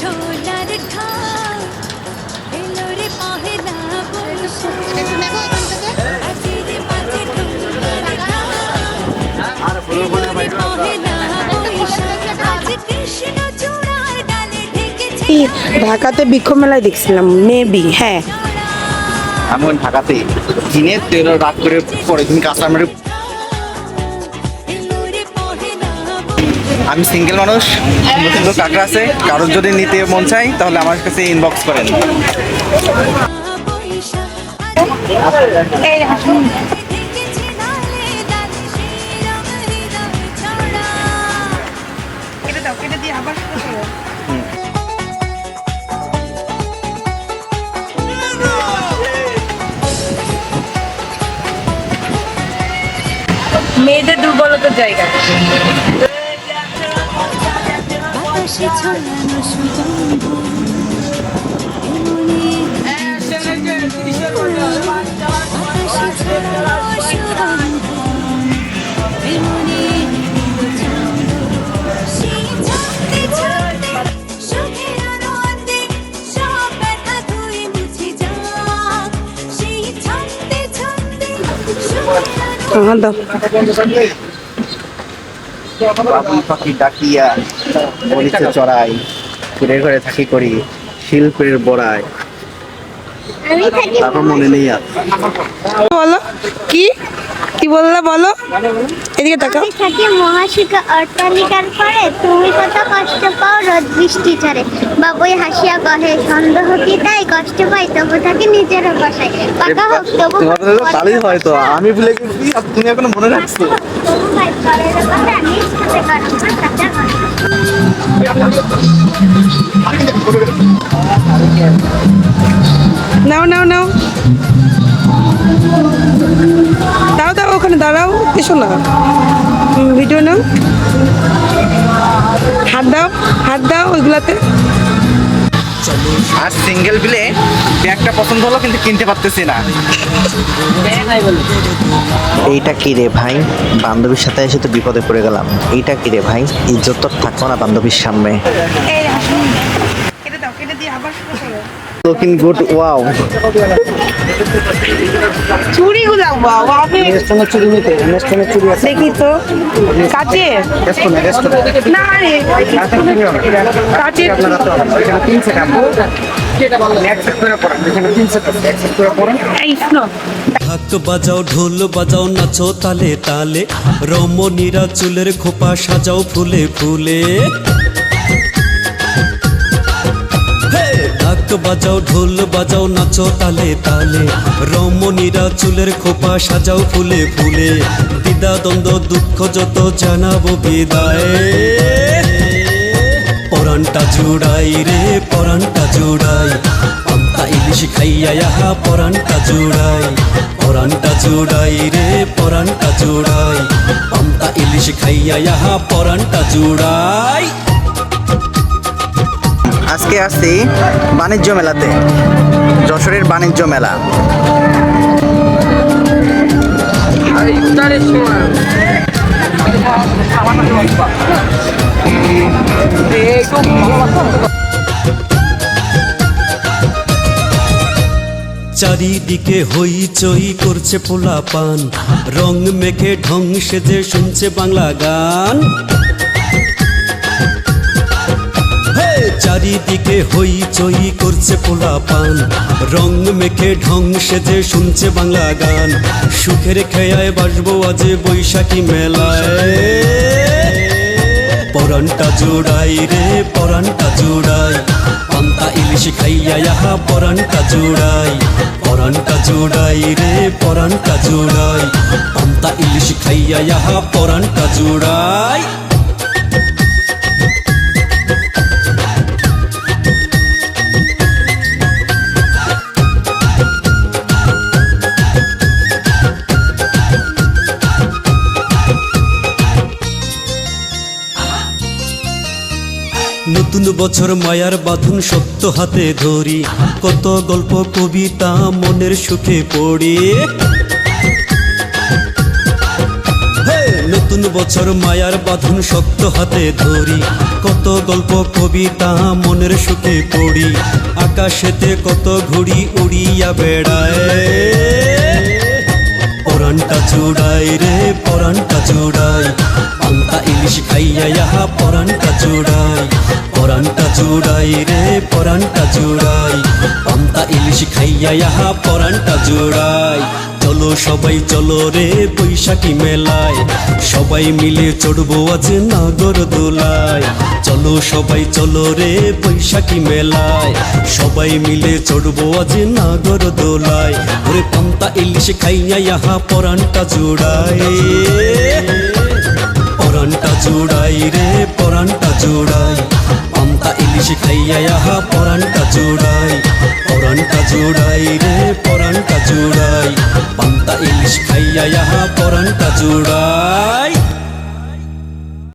ঢোলার এলো রে পহেলা ঢাকাতে বিক্ষোভ মেলায় দেখছিলাম মেবি হ্যাঁ। আমি ঢাকাতে। কিনে তেল রাত করে পরে দিন কাস্টমারে আমি সিঙ্গেল মানুষ সুন্দর সুন্দর আছে, কারোর যদি নিতে মন চাই তাহলে আমার কাছে ইনবক্স করেন। মেয়েদের ঢেকেছে ডালে বাতাসে ছড়ানো সুগন্ধ ছড়ানো দাও পাখি ডাকিয়া বলিছে চড়াই ঘুরে ঘরে থাকি করি শিল্পের থাকি তারপর মনে নেই আর। বলো কি? কি বললা বলো? এদিকে তাকাও। থাকি মহাশিকা অট্টালিকার পরে তুমি কত কষ্ট পাও রোদ বৃষ্টি ঝরে বাবুই হাসিয়া কহে সন্দেহ কি তাই? কষ্ট পাই তবু থাকি নিজের বসাই পাকা হোক তবু তাহলেই হয়তো আমি ভুলে গেছি তুমি এখনও মনে রাখছো? নাও নাও নাও। দাও দাও, ওখানে দাঁড়াও কিছু না। ভিডিও নাও। হাত দাও হাত দাও ওইগুলাতে। আর সিঙ্গেল বিলে ব্যাগটা পছন্দ হলো কিন্তু কিনতে পারতেছি না। এইটা কি রে ভাই? বান্ধবীর সাথে এসে তো বিপদে পড়ে গেলাম। এইটা কি রে ভাই? ইজ্জত তো থাকব না বান্ধবীর সামনে। কেটে দাও কেটে দিয়ে আবার লুকিং গুড ওয়াও। চুরি গুলাও বাবা রেস্টুরেন্টের চুরি নিতে রেস্টুরেন্টের চুরি আছে। দেখি তো কাচে রেস্টুরেন্ট রেস্টুরেন্ট। না রে কাচে আপনারা তো এখানে তিন সেট আপু। ঢাক বাজাও ঢোল বাজাও নাচো তালে তালে। রমণীরা চুলের খোপা সাজাও ফুলে ফুলে। বাজাও, ঢোল বাজাও, নাচো তালে তালে। রমণীরা চুলের খোপা সাজাও ফুলে ফুলে। দ্বিধা, দ্বন্দ্ব, দুঃখ যত জানাব বিদায়। পরানটা জুড়াই রে পরানটা জুড়াই। পান্তা ইলিশ খাইয়া ইহা পরানটা জুড়াই। পরানটা জুড়াই রে পরানটা জুড়াই। পান্তা ইলিশ খাইয়া ইহা পরানটা জুড়াই। আজকে আসছি বাণিজ্য মেলাতে, যশোরের বাণিজ্য মেলা। চারিদিকে হইচই করছে পোলা পান রং মেখে ঢং সেজে শুনছে বাংলা গান। চারিদিকে হইচই করছে পোলা পান রং মেখে ঢং সেজে শুনছে বাংলা গান। সুখের খেয়ায় বাসবো আজ বৈশাখী মেলায়। পরানটা জোড়াই রে পরানটা জোড়াই। পান্তা ইলিশ খাইয়া ইহা পরানটা জোড়াই। পরানটা জোড়াই রে পরানটা জোড়াই। পান্তা ইলিশ খাইয়া ইহা পরানটা জোড়াই। নতুন বছর মায়ার বাঁধন সত্য হাতে ধরি। কত গল্প, কবিতা মনের সুখে পড়ি। নতুন নতুন বছর মায়ার বাঁধন শক্ত হাতে ধরি। কত গল্প, কবিতা মনের সুখে পড়ি। আকাশেতে কত ঘুড়ি উড়িয়া বেড়ায়। পরানটা চুড়াই রে পরানটা চুড়াই। পান্তা ইলিশ খাইয়া ইহা পরানটা চুড়াই। পরানটা চুড়াই রে পরানটা চুড়াই। পান্তা ইলিশ খাইয়া ইহা পরানটা চুড়াই। চলো সবাই চলো রে বৈশাখী মেলায়। সবাই মিলে চড়বো আজ নাগর দোলায়। চলো সবাই চলো রে বৈশাখী মেলায়। সবাই মিলে চড়বো আজ নাগর দোলায়। ওরে পান্তা ইলিশ খাইয়া ইহা পরানটা জোড়ায়। পরানটা জোড়াই রে পরানটা জোড়াই পান্তা ইলিশ খাইয়া ইহা পরানটা জোড়াই পরানটা জুড়াই রে পরানটা জুড়াই। পান্তা ইলিশ খাইয়া ইহা পরানটা জোড়াই।